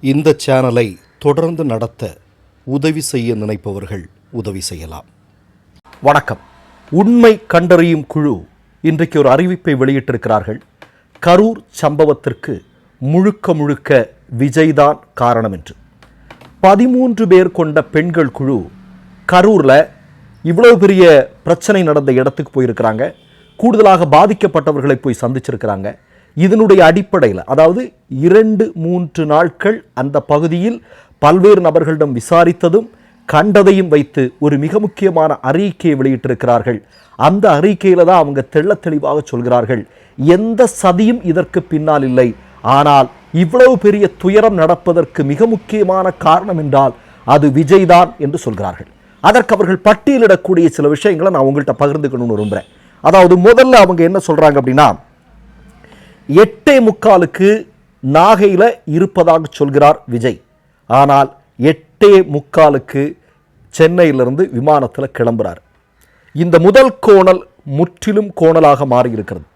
இந்த சேனலை தொடர்ந்து நடத்த உதவி செய்ய நினைப்பவர்கள் உதவி செய்யலாம். வணக்கம். உண்மை கண்டறியும் குழு இன்றைக்கு ஒரு அறிவிப்பை வெளியிட்டிருக்கிறார்கள். கரூர் சம்பவத்திற்கு முழுக்க முழுக்க விஜய்தான் காரணம் என்று. பதிமூன்று பேர் கொண்ட பெண்கள் குழு கரூரில் இவ்வளோ பெரிய பிரச்சனை நடந்த இடத்துக்கு போயிருக்கிறாங்க. கூடுதலாக பாதிக்கப்பட்டவர்களை போய் சந்திச்சிருக்கிறாங்க. இதனுடைய அடிப்படையில் அதாவது இரண்டு மூன்று நாட்கள் அந்த பகுதியில் பல்வேறு நபர்களிடம் விசாரித்ததும் கண்டதையும் வைத்து ஒரு மிக முக்கியமான அறிக்கையை வெளியிட்டிருக்கிறார்கள். அந்த அறிக்கையில் தான் அவங்க தெள்ளத் தெளிவாக சொல்கிறார்கள். எந்த சதியும் இதற்கு பின்னால் இல்லை. ஆனால் இவ்வளவு பெரிய துயரம் நடப்பதற்கு மிக முக்கியமான காரணம் என்றால் அது விஜய்தான் என்று சொல்கிறார்கள். அதற்கு அவர்கள் பட்டியலிடக்கூடிய சில விஷயங்களை நான் உங்கள்கிட்ட பகிர்ந்துக்கணும்னு விரும்புகிறேன் அதாவது முதல்ல அவங்க என்ன சொல்கிறாங்க அப்படின்னா எட்டே முக்காலுக்கு நாகையில் இருப்பதாக சொல்கிறார் விஜய். ஆனால் எட்டே முக்காலுக்கு சென்னையிலிருந்து விமானத்தில் கிளம்புறார். இந்த முதல் கோணல் முற்றிலும் கோணலாக மாறியிருக்கிறது.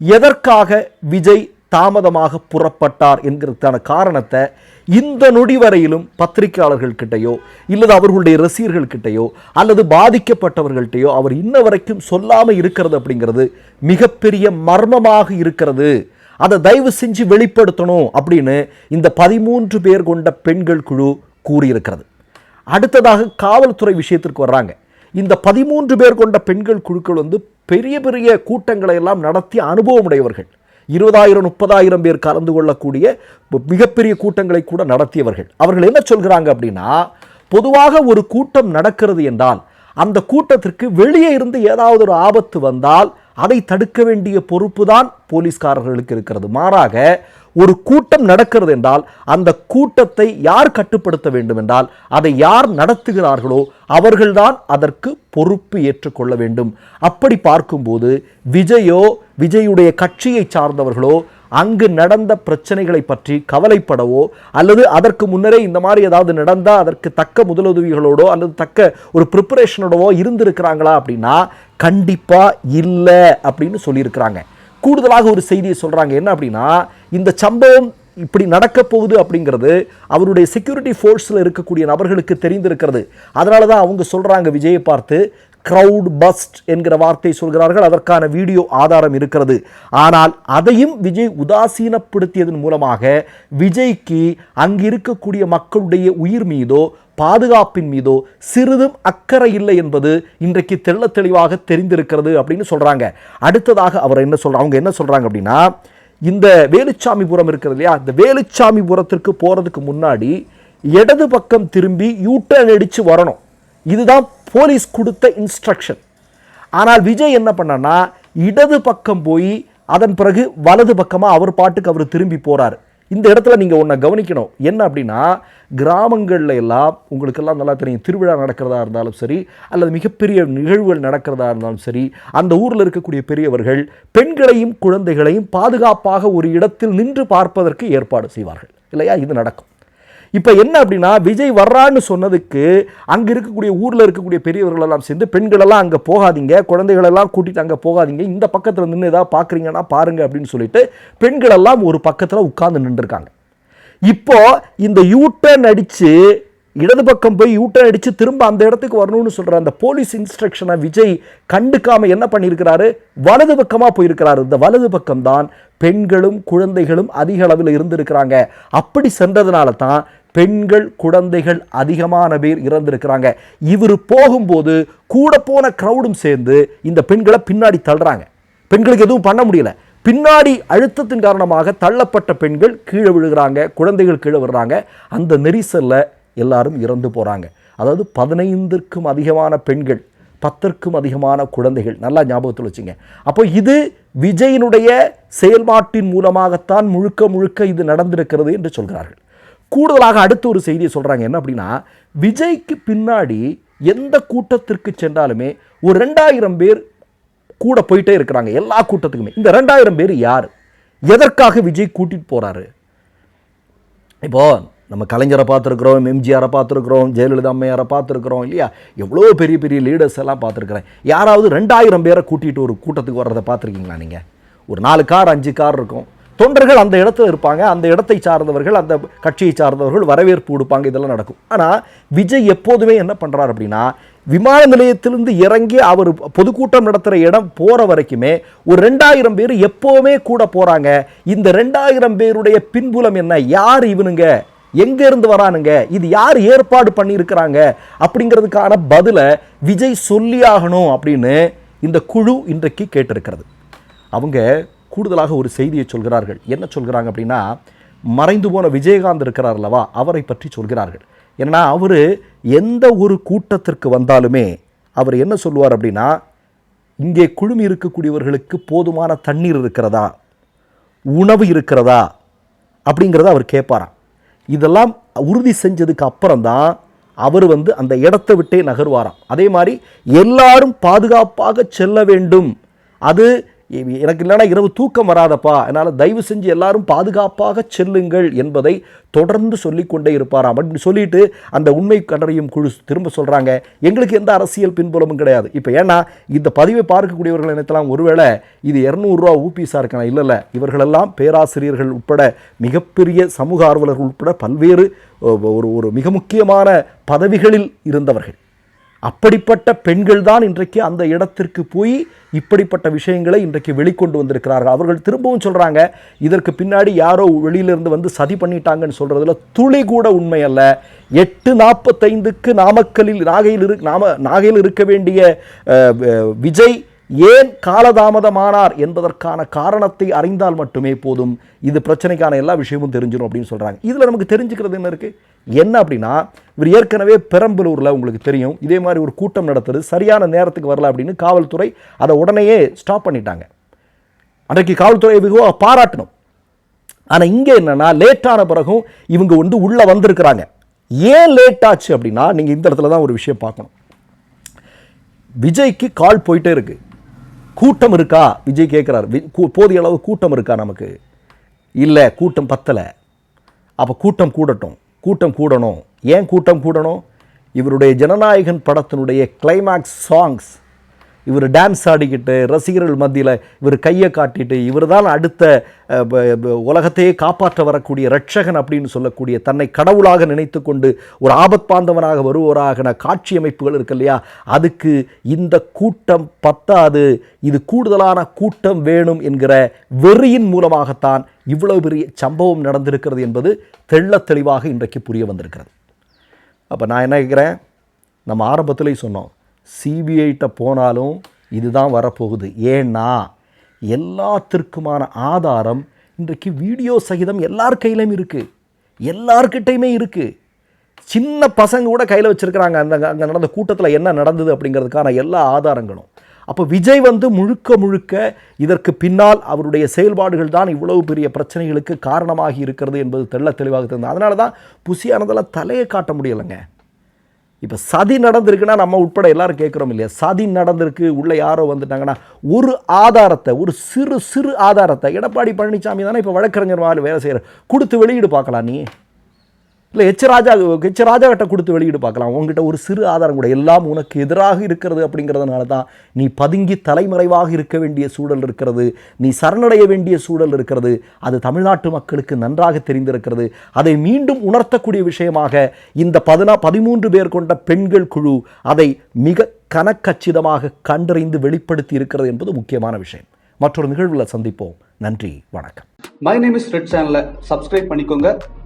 எதற்காக விஜய் தாமதமாக புறப்பட்டார் என்கிறதுக்கான காரணத்தை இந்த நொடி வரையிலும் பத்திரிகையாளர்கள்கிட்டயோ இல்லது அவர்களுடைய ரசிகர்கள்கிட்டயோ அல்லது பாதிக்கப்பட்டவர்கள்ட்டையோ அவர் இன்ன வரைக்கும் சொல்லாமல் இருக்கிறது அப்படிங்கிறது மிகப்பெரிய மர்மமாக இருக்கிறது. அதை தயவு செஞ்சு வெளிப்படுத்தணும் அப்படின்னு இந்த பதிமூன்று பேர் கொண்ட பெண்கள் குழு கூறியிருக்கிறது. அடுத்ததாக காவல்துறை விஷயத்திற்கு வர்றாங்க. இந்த பதிமூன்று பேர் கொண்ட பெண்கள் குழுக்கள் வந்து பெரிய பெரிய கூட்டங்களை எல்லாம் நடத்தி அனுபவம் உடையவர்கள் இருபதாயிரம் முப்பதாயிரம் பேர் கலந்து கொள்ளக்கூடிய மிகப்பெரிய கூட்டங்களை கூட நடத்தியவர்கள். அவர்கள் என்ன சொல்கிறாங்க அப்படின்னா பொதுவாக ஒரு கூட்டம் நடக்கிறது என்றால் அந்த கூட்டத்திற்கு வெளியே இருந்து ஏதாவது ஒரு ஆபத்து வந்தால் அதை தடுக்க வேண்டிய பொறுப்பு தான் போலீஸ்காரர்களுக்கு இருக்கிறது. மாறாக ஒரு கூட்டம் நடக்கிறது என்றால் அந்த கூட்டத்தை யார் கட்டுப்படுத்த வேண்டும் என்றால் அதை யார் நடத்துகிறார்களோ அவர்கள்தான் அதற்கு பொறுப்பு ஏற்றுக்கொள்ள வேண்டும். அப்படி பார்க்கும்போது விஜயோ விஜயுடைய கட்சியை சார்ந்தவர்களோ அங்கு நடந்த பிரச்சனைகளை பற்றி கவலைப்படவோ அல்லது அதற்கு முன்னரே இந்த மாதிரி ஏதாவது நடந்தால் அதற்கு தக்க முதலுதவிகளோடோ அல்லது தக்க ஒரு ப்ரிப்பரேஷனோடவோ இருந்திருக்கிறாங்களா அப்படின்னா கண்டிப்பாக இல்லை அப்படின்னு சொல்லியிருக்கிறாங்க. கூடுதலாக ஒரு செய்தியை சொல்கிறாங்க என்ன அப்படின்னா இந்த சம்பவம் இப்படி நடக்க போகுது அப்படிங்கிறது அவருடைய செக்யூரிட்டி ஃபோர்ஸில் இருக்கக்கூடிய நபர்களுக்கு தெரிந்திருக்கிறது. அதனால தான் அவங்க சொல்கிறாங்க விஜயை பார்த்து க்ரௌட் பஸ்ட் என்கிற வார்த்தை சொல்கிறார்கள். அதற்கான வீடியோ ஆதாரம் இருக்கிறது. ஆனால் அதையும் விஜய் உதாசீனப்படுத்தியதன் மூலமாக விஜய்க்கு அங்கு இருக்கக்கூடிய மக்களுடைய உயிர் மீதோ பாதுகாப்பின் மீதோ சிறிதும் அக்கறை இல்லை என்பது இன்றைக்கு தெள்ள தெளிவாக தெரிந்திருக்கிறது அப்படின்னு சொல்கிறாங்க அடுத்ததாக அவர் என்ன சொல்கிறார் அவங்க என்ன சொல்கிறாங்க அப்படின்னா இந்த வேலுச்சாமிபுரம் இருக்கிறது இல்லையா? இந்த வேலுச்சாமிபுரத்திற்கு போகிறதுக்கு முன்னாடி இடது பக்கம் திரும்பி யூட்டர்ன் அடித்து வரணும். இதுதான் போலீஸ் கொடுத்த இன்ஸ்ட்ரக்ஷன் ஆனால் விஜய் என்ன பண்ணனா இடது பக்கம் போய் அதன் பிறகு வலது பக்கமாக அவர் பாட்டுக்கு அவர் திரும்பி போகிறார் இந்த இடத்துல நீங்கள் ஒன்றை கவனிக்கணும். என்ன அப்படின்னா கிராமங்களில் எல்லாம் உங்களுக்கெல்லாம் நல்லா தெரியும் திருவிழா நடக்கிறதா இருந்தாலும் சரி அல்லது மிகப்பெரிய நிகழ்வுகள் நடக்கிறதா இருந்தாலும் சரி அந்த ஊரில் இருக்கக்கூடிய பெரியவர்கள் பெண்களையும் குழந்தைகளையும் பாதுகாப்பாக ஒரு இடத்தில் நின்று பார்ப்பதற்கு ஏற்பாடு செய்வார்கள். இல்லையா? இது நடக்கும். இப்போ என்ன அப்படின்னா விஜய் வர்றான்னு சொன்னதுக்கு அங்கே இருக்கக்கூடிய ஊரில் இருக்கக்கூடிய பெரியவர்கள் எல்லாம் சேர்ந்து பெண்களெல்லாம் அங்கே போகாதீங்க குழந்தைகளெல்லாம் கூட்டிட்டு அங்கே போகாதீங்க இந்த பக்கத்தில் நின்று ஏதாவது பார்க்குறீங்கன்னா பாருங்கள் அப்படின்னு சொல்லிட்டு பெண்களெல்லாம் ஒரு பக்கத்தில் உட்கார்ந்து நின்றுருக்காங்க. இப்போ இந்த யூட்டர்ன் அடித்து இடது பக்கம் போய் யூட்டர்ன் அடித்து திரும்ப அந்த இடத்துக்கு வரணும்னு சொல்கிற அந்த போலீஸ் இன்ஸ்ட்ரக்ஷனை விஜய் கண்டுக்காமல் என்ன பண்ணியிருக்கிறாரு? வலது பக்கமாக போயிருக்கிறாரு. இந்த வலது பக்கம் தான் பெண்களும் குழந்தைகளும் அதிக அளவில் இருந்திருக்கிறாங்க. அப்படி சென்றதுனால தான் பெண்கள் குழந்தைகள் அதிகமான பேர் இறந்திருக்கிறாங்க. இவர் போகும்போது கூட போன க்ரௌடும் சேர்ந்து இந்த பெண்களை பின்னாடி தள்ளுறாங்க. பெண்களுக்கு எதுவும் பண்ண முடியல. பின்னாடி அழுத்தத்தின் காரணமாக தள்ளப்பட்ட பெண்கள் கீழே விழுகிறாங்க குழந்தைகள் கீழே விழுறாங்க. அந்த நெரிசலில் எல்லாரும் இறந்து போகிறாங்க அதாவது பதினைந்திற்கும் அதிகமான பெண்கள் பத்திற்கும் அதிகமான குழந்தைகள். நல்லா ஞாபகத்தில் வச்சுங்க. அப்போ இது விஜயினுடைய செயல்பாட்டின் மூலமாகத்தான் முழுக்க முழுக்க இது நடந்திருக்கிறது என்று சொல்கிறார்கள். கூடுதலாக அடுத்த ஒரு செய்தியை சொல்கிறாங்க என்ன அப்படின்னா விஜய்க்கு பின்னாடி எந்த கூட்டத்திற்கு சென்றாலுமே ஒரு ரெண்டாயிரம் பேர் கூட போயிட்டே இருக்கிறாங்க. எல்லா கூட்டத்துக்குமே. இந்த ரெண்டாயிரம் பேர் யார்? எதற்காக விஜய் கூட்டிகிட்டு போகிறாரு இப்போது நம்ம கலைஞரை பார்த்துருக்குறோம் எம்ஜிஆரை பார்த்துருக்குறோம் ஜெயலலிதா அம்மையாரை பார்த்துருக்குறோம் இல்லையா? எவ்வளோ பெரிய பெரிய லீடர்ஸ் எல்லாம் பார்த்துருக்குறேன். யாராவது ரெண்டாயிரம் பேரை கூட்டிகிட்டு ஒரு கூட்டத்துக்கு வர்றதை பார்த்துருக்கீங்களா நீங்கள் ஒரு நாலு கார் அஞ்சு கார் இருக்கும். தொண்டர்கள் அந்த இடத்துல இருப்பாங்க அந்த இடத்தை சார்ந்தவர்கள் அந்த கட்சியை சார்ந்தவர்கள் வரவேற்பு கொடுப்பாங்க இதெல்லாம் நடக்கும். ஆனால் விஜய் எப்போதுமே என்ன பண்ணுறார் அப்படின்னா விமான நிலையத்திலிருந்து இறங்கி அவர் பொதுக்கூட்டம் நடத்துகிற இடம் போகிற வரைக்குமே ஒரு ரெண்டாயிரம் பேர் எப்போவுமே கூட போகிறாங்க இந்த ரெண்டாயிரம் பேருடைய பின்புலம் என்ன? யார் இவனுங்க? எங்கேருந்து வரானுங்க? இது யார் ஏற்பாடு பண்ணியிருக்கிறாங்க? அப்படிங்கிறதுக்கான பதிலை விஜய் சொல்லியாகணும் அப்படின்னு இந்த குழு இன்றைக்கு கேட்டிருக்கிறது. அவங்க கூடுதலாக ஒரு செய்தியை சொல்கிறார்கள். என்ன சொல்கிறாங்க அப்படின்னா மறைந்து போன விஜயகாந்த் இருக்கிறார் அல்லவா அவரை பற்றி சொல்கிறார்கள். ஏன்னா அவர் எந்த ஒரு கூட்டத்திற்கு வந்தாலுமே அவர் என்ன சொல்லுவார் அப்படின்னா இங்கே குழுமி இருக்கக்கூடியவர்களுக்கு போதுமான தண்ணீர் இருக்கிறதா? உணவு இருக்கிறதா? அப்படிங்கிறத அவர் கேட்பாராம். இதெல்லாம் உறுதி செஞ்சதுக்கு அப்புறம்தான் அவர் வந்து அந்த இடத்தை விட்டே நகர்வாராம். அதே மாதிரி எல்லாரும் பாதுகாப்பாக செல்ல வேண்டும். அது எனக்கு இல்லைன்னா இரவு தூக்கம் வராதப்பா. அதனால் தயவு செஞ்சு எல்லாரும் பாதுகாப்பாக செல்லுங்கள் என்பதை தொடர்ந்து சொல்லிக்கொண்டே இருப்பாராம் அப்படின்னு சொல்லிட்டு அந்த உண்மை கண்டறியும் குழு திரும்ப சொல்கிறாங்க எங்களுக்கு எந்த அரசியல் பின்புலமும் கிடையாது. இப்போ ஏன்னா இந்த பதிவை பார்க்கக்கூடியவர்கள் நினைத்தலாம். ஒருவேளை இது இரநூறுவா ஊபிஸாக இருக்கணும் இல்லை இல்லை. இவர்களெல்லாம் பேராசிரியர்கள் உட்பட மிகப்பெரிய சமூக ஆர்வலர்கள் உட்பட பல்வேறு ஒரு ஒரு மிக முக்கியமான பதவிகளில் இருந்தவர்கள். அப்படிப்பட்ட பெண்கள் தான் இன்றைக்கு அந்த இடத்திற்கு போய் இப்படிப்பட்ட விஷயங்களை இன்றைக்கு வெளிக்கொண்டு வந்திருக்கிறார்கள். அவர்கள் திரும்பவும் சொல்கிறாங்க இதற்கு பின்னாடி யாரோ வெளியிலிருந்து வந்து சதி பண்ணிட்டாங்கன்னு சொல்கிறதுல துளி கூட உண்மை அல்ல. எட்டு நாற்பத்தைந்துக்கு நாமக்கலில் நாகையில் இரு நாம நாகையில் இருக்க வேண்டிய விஜய் ஏன் காலதாமதமானார் என்பதற்கான காரணத்தை அறிந்தால் மட்டுமே போதும். இது பிரச்சனைக்கான எல்லா விஷயமும் தெரிஞ்சிடும் அப்படின்னு சொல்கிறாங்க இதில் நமக்கு தெரிஞ்சுக்கிறது என்ன இருக்குது என்ன அப்படின்னா இவர் ஏற்கனவே பெரம்பலூரில் உங்களுக்கு தெரியும். இதே மாதிரி ஒரு கூட்டம் நடத்துறது. சரியான நேரத்துக்கு வரல அப்படின்னு காவல்துறை அதை உடனேயே ஸ்டாப் பண்ணிட்டாங்க. அன்றைக்கு காவல்துறையை மிகவும் பாராட்டணும். ஆனால் இங்கே என்னன்னா லேட்டான பிறகும் இவங்க வந்து உள்ளே வந்திருக்கிறாங்க. ஏன் லேட் ஆச்சு அப்படின்னா நீங்கள் இந்த இடத்துல தான் ஒரு விஷயம் பார்க்கணும். விஜய்க்கு கால் போயிட்டே இருக்குது கூட்டம் இருக்கா? விஜய் கேட்குறாரு போதிய அளவு கூட்டம் இருக்கா நமக்கு? இல்லை கூட்டம் பத்தலை. அப்போ கூட்டம் கூடட்டும். கூட்டம் கூடணும். ஏன் கூட்டம் கூடணும்? இவருடைய ஜனநாயகன் படத்தினுடைய கிளைமாக்ஸ் சாங்ஸ் இவர் டான்ஸ் ஆடிக்கிட்டு ரசிகர்கள் மத்தியில் இவர் கையை காட்டிட்டு இவர் தான் அடுத்த உலகத்தையே காப்பாற்ற வரக்கூடிய ரட்சகன் அப்படின்னு சொல்லக்கூடிய தன்னை கடவுளாக நினைத்து கொண்டு ஒரு ஆபத்பாந்தவனாக வருவோராகன காட்சி அமைப்புகள் இருக்கு இல்லையா? அதுக்கு இந்த கூட்டம் பத்தாது. இது கூடுதலான கூட்டம் வேணும் என்கிற வெறியின் மூலமாகத்தான் இவ்வளவு பெரிய சம்பவம் நடந்திருக்கிறது என்பது தெள்ள தெளிவாக இன்றைக்கு புரிய வந்திருக்கிறது. அப்போ நான் என்ன கேட்குறேன்? நம்ம ஆரம்பத்திலே சொன்னோம். சிபிஐட்ட போனாலும் இதுதான் வரப்போகுது. ஏன்னா எல்லாத்திற்குமான ஆதாரம் இன்றைக்கு வீடியோ சகிதம் எல்லார் கையிலையும் இருக்குது எல்லார்கிட்டையுமே இருக்குது சின்ன பசங்க கூட கையில் வச்சுருக்கிறாங்க. அந்த அங்கே நடந்த கூட்டத்தில் என்ன நடந்தது அப்படிங்கிறதுக்கான எல்லா ஆதாரங்களும். அப்போ விஜய் வந்து முழுக்க முழுக்க இதற்கு பின்னால் அவருடைய செயல்பாடுகள் தான் இவ்வளவு பெரிய பிரச்சனைகளுக்கு காரணமாகி இருக்கிறது என்பது தெள்ள தெளிவாக தெரிந்தது. அதனால தான் புசியானதெல்லாம் தலையை காட்ட முடியலைங்க. இப்போ சதி நடந்திருக்குன்னா நம்ம உட்பட எல்லாரும் கேட்குறோம் இல்லையா? சதி நடந்திருக்கு உள்ள யாரோ வந்துட்டாங்கன்னா ஒரு ஆதாரத்தை ஒரு சிறு சிறு ஆதாரத்தை எடப்பாடி பழனிசாமி தானே இப்போ வழக்கறிஞர் மாதிரி வேலை செய்கிற கொடுத்து வெளியீடு பார்க்கலாம் நீ. இல்லை எச் ராஜா எச் ராஜா கிட்ட கொடுத்து வெளியீடு பார்க்கலாம். உங்ககிட்ட ஒரு சிறு ஆதாரம் கூட. எல்லாம் உனக்கு எதிராக இருக்கிறது அப்படிங்கிறதுனால தான் நீ பதுங்கி தலைமறைவாக இருக்க வேண்டிய சூழல் இருக்கிறது. நீ சரணடைய வேண்டிய சூழல் இருக்கிறது. அது தமிழ்நாட்டு மக்களுக்கு நன்றாக தெரிந்திருக்கிறது. அதை மீண்டும் உணர்த்தக்கூடிய விஷயமாக இந்த பதினா பதிமூன்று பேர் கொண்ட பெண்கள் குழு அதை மிக கனக்கச்சிதமாக கண்டறிந்து வெளிப்படுத்தி இருக்கிறது என்பது முக்கியமான விஷயம். மற்றொரு நிகழ்வில் சந்திப்போம். நன்றி. வணக்கம். மை நேம் இஸ் ரெட் சேனலை சப்ஸ்கிரைப் பண்ணிக்கோங்க.